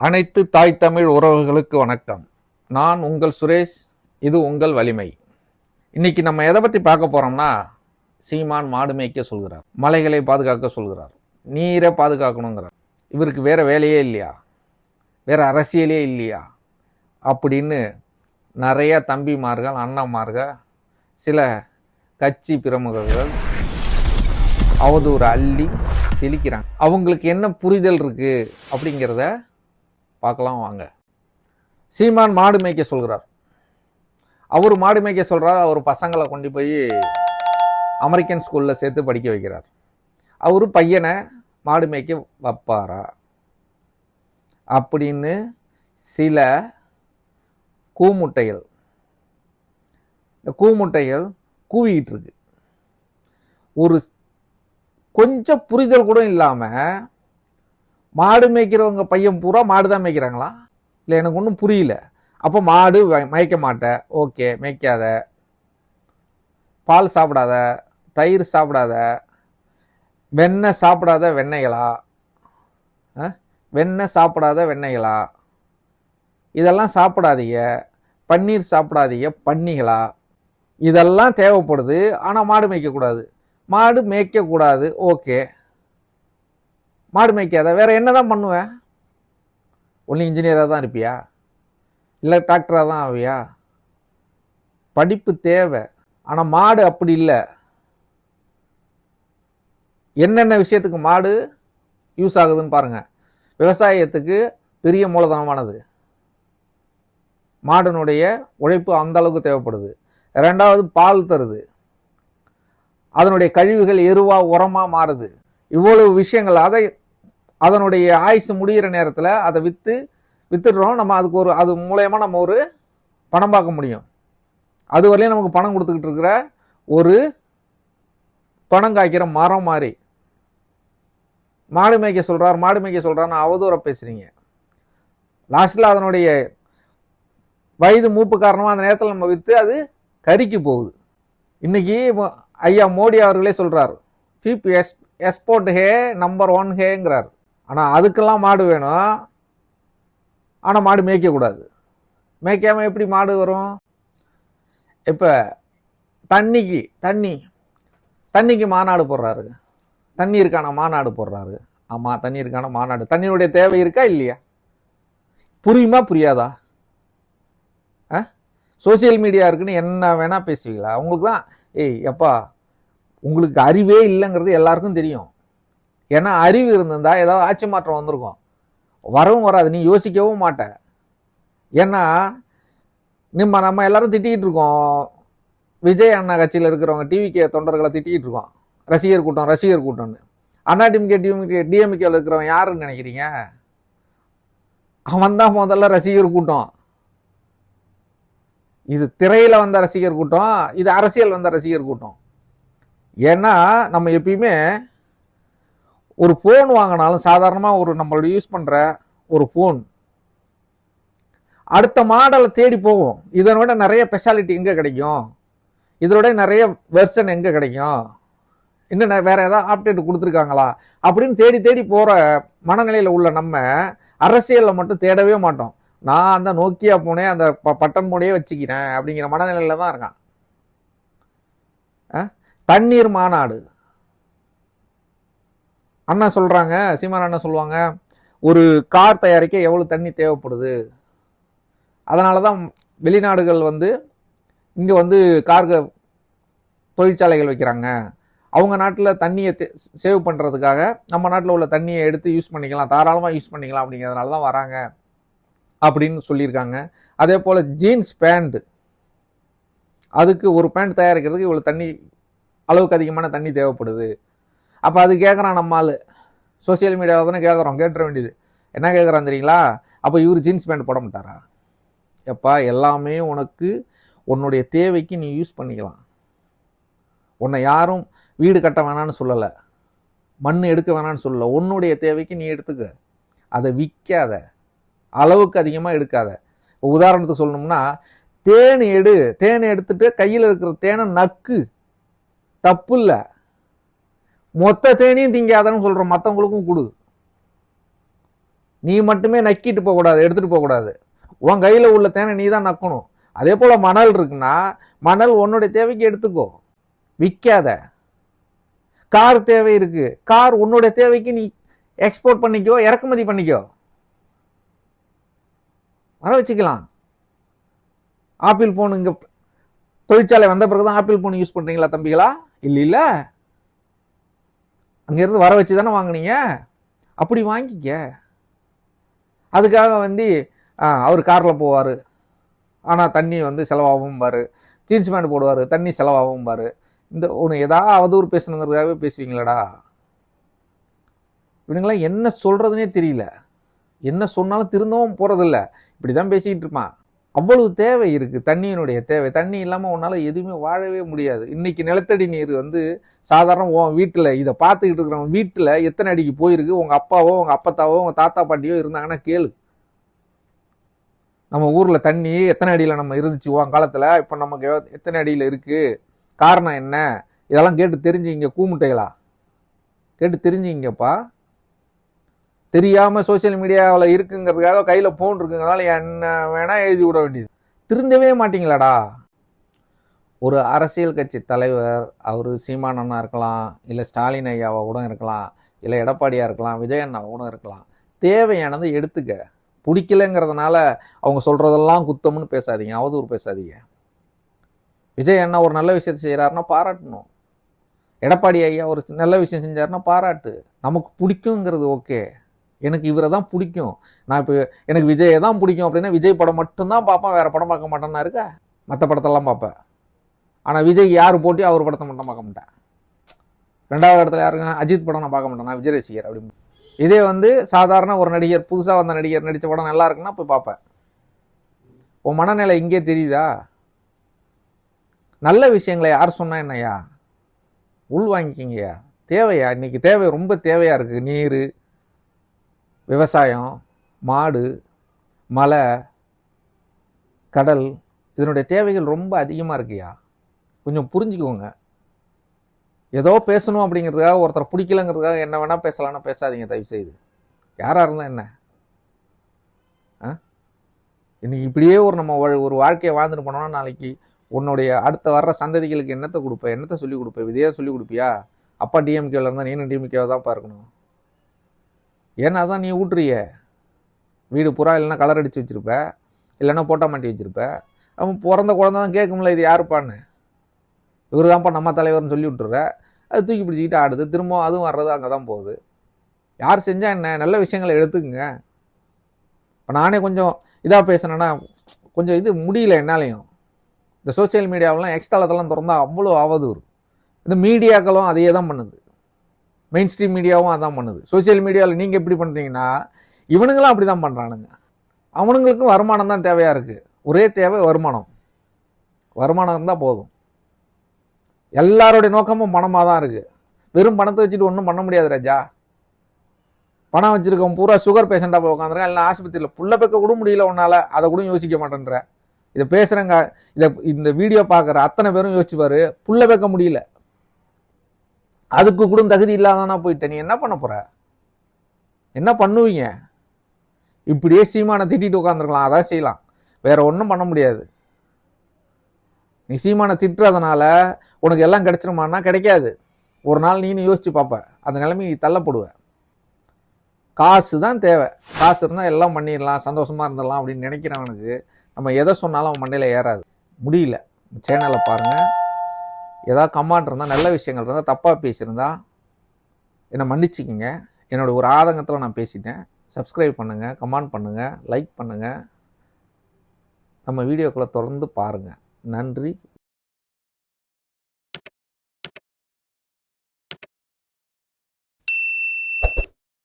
அனைத்து தாய் தமிழ் உறவுகளுக்கு வணக்கம். நான் உங்கள் சுரேஷ் இது உங்கள் வலிமை. இன்னைக்கு நம்ம எதை பற்றி பார்க்க போகிறோம்னா சீமான் மாடு மேய்க்க சொல்கிறார் மலைகளை பாதுகாக்க சொல்கிறார் நீரை பாதுகாக்கணுங்கிறார். இவருக்கு வேறு வேலையே இல்லையா? வேறு அரசியலே இல்லையா? அப்படின்னு நிறைய தம்பிமார்கள் அண்ணன்மார்கள் சில கட்சி பிரமுகர்கள் அவதூறு அள்ளி தெளிக்கிறாங்க அவங்களுக்கு என்ன புரிதல் இருக்குது அப்படிங்கிறத பார்க்கலாம் வாங்க. சீமான் மாடு மேய்க்க சொல்கிறார். அவர் மாடு மேய்க்க சொல்கிறார் அவர் பசங்களை கொண்டு போய் அமெரிக்கன் ஸ்கூலில் சேர்த்து படிக்க வைக்கிறார். அவர் பையனை மாடு மேய்க்க வைப்பாரா? அப்படின்னு சில கூமுட்டைகள் இந்த கூமுட்டைகள் கூவிக்கிட்டு இருக்கு. ஒரு கொஞ்சம் புரிதல் கூட இல்லாமல் மாடு மேய்க்கிறவங்க பையன் பூரா மாடு தான் மேய்க்கிறாங்களா? இல்லை எனக்கு ஒன்றும் புரியல. அப்போ மாடு வ- மேய்க்க மாட்டேன் ஓகே மேய்க்காத. பால் சாப்பிடாத. தயிர் சாப்பிடாத. வெண்ணெய் சாப்பிடாத வெண்ணெய்களா? ஆ? வெண்ணெய் சாப்பிடாத வெண்ணெய்களா? இதெல்லாம் சாப்பிடாதீங்க. பன்னீர் சாப்பிடாதீங்க பன்னிகளா? இதெல்லாம் தேவைப்படுது. ஆனால் மாடு மேய்க்கக்கூடாது. மாடு மேய்க்கக்கூடாது. ஓகே. மாடு மேய்க்காத வேற என்னதான் பண்ணுவேன் ஒன்லி இன்ஜினியராக தான் இருப்பியா? இல்லை டாக்டராக தான் ஆவியா? படிப்பு தேவை ஆனால் மாடு அப்படி இல்லை. என்னென்ன விஷயத்துக்கு மாடு யூஸ் ஆகுதுன்னு பாருங்க. விவசாயத்துக்கு பெரிய மூலதனமானது. மாடனுடைய உழைப்பு அந்த அளவுக்கு தேவைப்படுது. ரெண்டாவது பால் தருது. அதனுடைய கழிவுகள் எருவாக உரமாக மாறுது. இவ்வளவு விஷயங்கள் அதை அதனுடைய ஆயுசு முடிகிற நேரத்தில் அதை விற்று விற்றுடுறோம் நம்ம அதுக்கு ஒரு அது மூலயமா நம்ம ஒரு பணம் பார்க்க முடியும். அது வரையும் நமக்கு பணம் கொடுத்துக்கிட்டு இருக்கிற ஒரு பணம் காய்க்கிற மரம் மாதிரி. மாடு மேய்க்க சொல்கிறார் மாடு மேய்க்க சொல்கிறான்னு அவதூறாக பேசுகிறீங்க லாஸ்ட்டில் அதனுடைய வயது மூப்பு காரணமாக அந்த நேரத்தில் நம்ம விற்று அது கறிக்கு போகுது. இன்னைக்கு ஐயா மோடி அவர்களே சொல்கிறார் ஃபீப் எஸ் எக்ஸ்போர்ட் ஹே நம்பர் ஒன் ஹேங்கிறார். ஆனால் அதுக்கெல்லாம் மாடு வேணும். ஆனால் மாடு மேய்க்கக்கூடாது. மேய்க்காமல் எப்படி மாடு வரும்? இப்போ தண்ணிக்கு தண்ணி தண்ணிக்கு மாநாடு போடுறாரு. தண்ணீருக்கான மாநாடு போடுறாரு. ஆமாம் தண்ணீருக்கான மாநாடு. தண்ணியுடைய தேவை இருக்கா இல்லையா? புரியுமா புரியாதா? ஆ? சோசியல் மீடியா இருக்குன்னு என்ன வேணால் பேசுவீங்களா? உங்களுக்கு தான் ஏய் எப்பா உங்களுக்கு அறிவே இல்லைங்கிறது எல்லாருக்கும் தெரியும். ஏன்னா அறிவு இருந்திருந்தா ஏதாவது ஆட்சி மாற்றம் வந்திருக்கும். வரவும் வராது. நீ யோசிக்கவும் மாட்ட. ஏன்னா நம்ம நம்ம எல்லாரும் திட்டிக்கிட்டு இருக்கோம். விஜய் அண்ணா கட்சியில் இருக்கிறவங்க டிவிகே தொண்டர்களை திட்டிக்கிட்டு இருக்கோம். ரசிகர் கூட்டம் ரசிகர் கூட்டம்னு. அண்ணா டிஎம்கே டிஎம்கே டிஎம்கேவில் இருக்கிறவன் யாருன்னு நினைக்கிறீங்க? அவன் தான் முதல்ல ரசிகர் கூட்டம். இது திரையில் வந்த ரசிகர் கூட்டம் இது அரசியல் வந்த ரசிகர் கூட்டம். ஏன்னா நம்ம எப்பயுமே ஒரு ஃபோன் வாங்கினாலும் சாதாரணமாக ஒரு நம்மளோட யூஸ் பண்ணுற ஒரு ஃபோன் அடுத்த மாடலை தேடி போவோம் இதனை விட நிறைய ஸ்பெஷாலிட்டி எங்கே கிடைக்கும்? இதோட நிறைய வெர்ஷன் எங்கே கிடைக்கும்? இன்னும் வேறு ஏதாவது அப்டேட் கொடுத்துருக்காங்களா? அப்படின்னு தேடி தேடி போகிற மனநிலையில் உள்ள நம்ம அரசியலில் மட்டும் தேடவே மாட்டோம். நான் அந்த நோக்கியா போனே அந்த ப- பட்டன் போனே வச்சுக்கிறேன் அப்படிங்கிற மனநிலையில் தான் இருக்கான். தண்ணீர் மாநாடு. அண்ணா சொல்கிறாங்க சீமான் அண்ணா சொல்லுவாங்க ஒரு கார் தயாரிக்க எவ்வளோ தண்ணி தேவைப்படுது? அதனால தான் வெளிநாடுகள் வந்து இங்கே வந்து கார்க தொழிற்சாலைகள் வைக்கிறாங்க. அவங்க நாட்டில் தண்ணியை சேவ் பண்ணுறதுக்காக நம்ம நாட்டில் உள்ள தண்ணியை எடுத்து யூஸ் பண்ணிக்கலாம் தாராளமாக யூஸ் பண்ணிக்கலாம் அப்படிங்கிறதுனால தான் வராங்க அப்படின்னு சொல்லியிருக்காங்க. அதே போல் ஜீன்ஸ் பேண்ட் அதுக்கு ஒரு பேண்ட் தயாரிக்கிறதுக்கு இவ்வளோ தண்ணி அளவுக்கு அதிகமான தண்ணி தேவைப்படுது. அப்போ அது கேட்குறான் நம்ம ஆள். சோசியல் மீடியாவில் தானே கேட்குறோம் கேட்டுற வேண்டியது. என்ன கேட்குறான் தெரியுங்களா? அப்போ இவர் ஜீன்ஸ் பேண்ட் போட மாட்டாரா? எப்பா எல்லாமே உனக்கு உன்னுடைய தேவைக்கு நீ யூஸ் பண்ணிக்கலாம். உன்னை யாரும் வீடு கட்ட வேணாம்னு சொல்லலை. மண் எடுக்க வேணாம்னு சொல்லலை. உன்னுடைய தேவைக்கு நீ எடுத்துக்க. அதை விற்காத அளவுக்கு அதிகமாக எடுக்காத. இப்போ உதாரணத்துக்கு சொல்லணும்னா தேன் எடு. தேன் எடுத்துட்டு கையில் இருக்கிற தேனை நக்கு. தப்பு இல்லை. மொத்த தேனையும் திங்காதன்னு சொல்கிறோம் மற்றவங்களுக்கும் கொடு. நீ மட்டுமே நக்கிட்டு போகக்கூடாது எடுத்துகிட்டு போகக்கூடாது உன் கையில் உள்ள தேனை நீ தான் நக்கணும். அதே போல் மணல் இருக்குன்னா மணல் உன்னுடைய தேவைக்கு எடுத்துக்கோ. விற்காத கார் தேவை இருக்குது கார் உன்னுடைய தேவைக்கு நீ எக்ஸ்போர்ட் பண்ணிக்கோ இறக்குமதி பண்ணிக்கோ. வர வச்சுக்கலாம். ஆப்பிள் ஃபோன் இங்கே தொழிற்சாலை வந்த பிறகு தான் ஆப்பிள் ஃபோன் யூஸ் பண்ணுறீங்களா தம்பிகளா? இல்லை இல்லை. அங்கேருந்து வர வச்சு தானே வாங்குனீங்க? அப்படி வாங்கிக்க. அதுக்காக வந்து ஆ, அவர் காரில் போவார். ஆனால் தண்ணி வந்து செலவாகவும் பாரு. ஜீன்ஸ் பேண்ட் போடுவார் தண்ணி செலவாகவும் பாரு. இந்த ஒன்று ஏதாவது ஒரு பேசணுங்கிறதுக்காகவே பேசுவீங்களாடா. இவனுங்களாம் என்ன சொல்கிறதுனே தெரியல. என்ன சொன்னாலும் திருந்தவும் போகிறதில்ல இப்படி தான் பேசிக்கிட்டு இருப்பான். அவ்வளவு தேவை இருக்குது தண்ணியினுடைய தேவை. தண்ணி இல்லாமல் உன்னால் எதுவுமே வாழவே முடியாது. இன்னைக்கு நிலத்தடி நீர் வந்து சாதாரண உன் வீட்டில் இதை பார்த்துக்கிட்டு இருக்கிறவன் வீட்டில் எத்தனை அடிக்கு போயிருக்கு? உங்கள் அப்பாவோ உங்கள் அப்பத்தாவோ உங்கள் தாத்தா பாட்டியோ இருந்தாங்கன்னா கேளு. நம்ம ஊரில் தண்ணி எத்தனை அடியில் நம்ம இருந்துச்சு உன் காலத்தில்? இப்போ நமக்கு எத்தனை அடியில் இருக்குது காரணம் என்ன? இதெல்லாம் கேட்டு தெரிஞ்சுங்க கூமுட்டைகளா? கேட்டு தெரிஞ்சுங்கப்பா தெரியாமல் சோஷியல் மீடியாவில் இருக்குங்கிறதுக்காக கையில் ஃபோன் இருக்குங்கிறதால என்ன வேணால் எழுதி விட வேண்டியது. திருந்தவே மாட்டிங்களாடா? ஒரு அரசியல் கட்சி தலைவர் அவர் சீமானண்ணா இருக்கலாம் இல்லை ஸ்டாலின் ஐயாவா கூட இருக்கலாம் இல்லை எடப்பாடியாக இருக்கலாம் விஜய் கூட இருக்கலாம். தேவையானதை எடுத்துக்க. பிடிக்கலங்கிறதுனால அவங்க சொல்கிறதெல்லாம் குத்தம்னு பேசாதீங்க அவதூறு பேசாதீங்க. விஜய் அண்ணா ஒரு நல்ல விஷயத்தை செய்கிறாருன்னா பாராட்டணும். எடப்பாடி ஐயா ஒரு நல்ல விஷயம் செஞ்சாருன்னா பாராட்டு. நமக்கு பிடிக்குங்கிறது ஓகே எனக்கு இவரை தான் பிடிக்கும். நான் இப்போ எனக்கு விஜயை தான் பிடிக்கும் அப்படின்னா விஜய் படம் மட்டும்தான் பார்ப்பேன் வேறு படம் பார்க்க மாட்டேன்னா இருக்கா? மற்ற படத்தெல்லாம் பார்ப்பேன். ஆனால் விஜய் யார் போட்டி அவர் படத்தை மட்டும் பார்க்க மாட்டேன். ரெண்டாவது இடத்துல யாருங்க? அஜித் படம் நான் பார்க்க மாட்டேன். நான் விஜய் ரசிகர் அப்படின்னு இதே வந்து சாதாரண ஒரு நடிகர் புதுசாக வந்த நடிகர் நடித்த படம் நல்லா இருக்குன்னா போய் பார்ப்பேன். உன் மனநிலை இங்கே தெரியுதா? நல்ல விஷயங்களை யார் சொன்னா என்னய்யா? உள் வாங்கிக்கிங்கய்யா. தேவையா? இன்னைக்கு தேவை ரொம்ப தேவையாக இருக்குது நீர் விவசாயம் மாடு மலை கடல் இதனுடைய தேவைகள் ரொம்ப அதிகமாக இருக்குயா? கொஞ்சம் புரிஞ்சுக்கோங்க. ஏதோ பேசணும் அப்படிங்கிறதுக்காக ஒருத்தர் பிடிக்கலங்கிறதுக்காக என்ன வேணால் பேசலாம்னா பேசாதீங்க தயவு செய்து யாராக இருந்தால் என்ன? ஆ? இன்னைக்கு இப்படியே ஒரு நம்ம ஒரு வாழ்க்கையை வாழ்ந்துட்டு போனோம்னா நாளைக்கு உன்னுடைய அடுத்த வர்ற சந்ததிகளுக்கு என்னத்தை கொடுப்ப? என்னத்தை சொல்லிக் கொடுப்ப? இதையே சொல்லி கொடுப்பியா? அப்பா டிஎம்கேவில் இருந்தால் நீனும் டிஎம்கேவை தான் பார்க்கணும். ஏன்னா தான் நீ ஊட்டுறிய. வீடு புறா இல்லைன்னா கலர் அடித்து வச்சுருப்ப. இல்லைன்னா போட்டா மாட்டி வச்சுருப்ப. அவன் பிறந்த குழந்த தான் கேட்கும்ல இது யாருப்பான்னு. இவர் தான்ப்பா நம்ம தலைவர்னு சொல்லி விட்டுற அது தூக்கி பிடிச்சிக்கிட்டு ஆடுது. திரும்ப அதுவும் வர்றது அங்கே தான் போகுது. யார் செஞ்சால் என்ன? நல்ல விஷயங்களை எடுத்துக்குங்க. இப்போ நானே கொஞ்சம் இதாக பேசுனேன்னா கொஞ்சம் இது முடியல என்னாலையும். இந்த சோஷியல் மீடியாவெலாம் எக்ஸ் தளத்தெல்லாம் திறந்தா அவ்வளோ வரும் இந்த மீடியாக்களும் அதையே தான் பண்ணுது. மெயின் ஸ்ட்ரீம் மீடியாவும் அதான் பண்ணுது. சோஷியல் மீடியாவில் நீங்கள் எப்படி பண்ணுறீங்கன்னா இவனுங்களும் அப்படி தான் பண்ணுறானுங்க அவனுங்களுக்கும் வருமானம் தான் தேவையாக இருக்குது ஒரே தேவை வருமானம். வருமானம் இருந்தால் போதும். எல்லாருடைய நோக்கமும் பணமாக தான் இருக்குது வெறும் பணத்தை வச்சுட்டு ஒன்றும் பண்ண முடியாது ராஜா. பணம் வச்சுருக்கவன் பூரா சுகர் பேஷண்ட்டாக போய் உட்காந்துருக்கான் இல்லை ஆஸ்பத்திரியில் புள்ள பெக்க கூட முடியல உன்னால். அதை கூட யோசிக்க மாட்டேன்ற. இதை பேசுகிறேங்க இதை இந்த வீடியோ பார்க்குற அத்தனை பேரும் யோசிச்சுப்பாரு புள்ள வைக்க முடியல. அதுக்கு கூட தகுதி இல்லாதானா போயிட்ட. நீ என்ன பண்ண போற? என்ன பண்ணுவீங்க? இப்படியே சீமானை திட்டிட்டு உட்காந்துருக்கலாம் அதான் செய்யலாம். வேற ஒன்றும் பண்ண முடியாது. நீ சீமானை திட்டுறதுனால உனக்கு எல்லாம் கிடைச்சிருமான்னா கிடைக்காது. ஒரு நாள் நீனு யோசிச்சு பார்ப்ப அந்த நிலைமை நீ தள்ளப்படுவ. காசு தான் தேவை. காசு இருந்தால் எல்லாம் பண்ணிடலாம். சந்தோஷமாக இருந்துடலாம் அப்படின்னு நினைக்கிறவனுக்கு நம்ம எதை சொன்னாலும் அவன் மண்டையில் ஏறாது. முடியல. சேனலை பாருங்கள் ஏதாவது கமாண்ட் இருந்தால் நல்ல விஷயங்கள் இருந்தால் தப்பாக பேசியிருந்தா என்னை மன்னிச்சுக்கிங்க. என்னோட ஒரு ஆதங்கத்தில் நான் பேசிட்டேன். சப்ஸ்கிரைப் பண்ணுங்கள் கமெண்ட் பண்ணுங்கள் லைக் பண்ணுங்கள் நம்ம வீடியோக்களை தொடர்ந்து பாருங்கள் நன்றி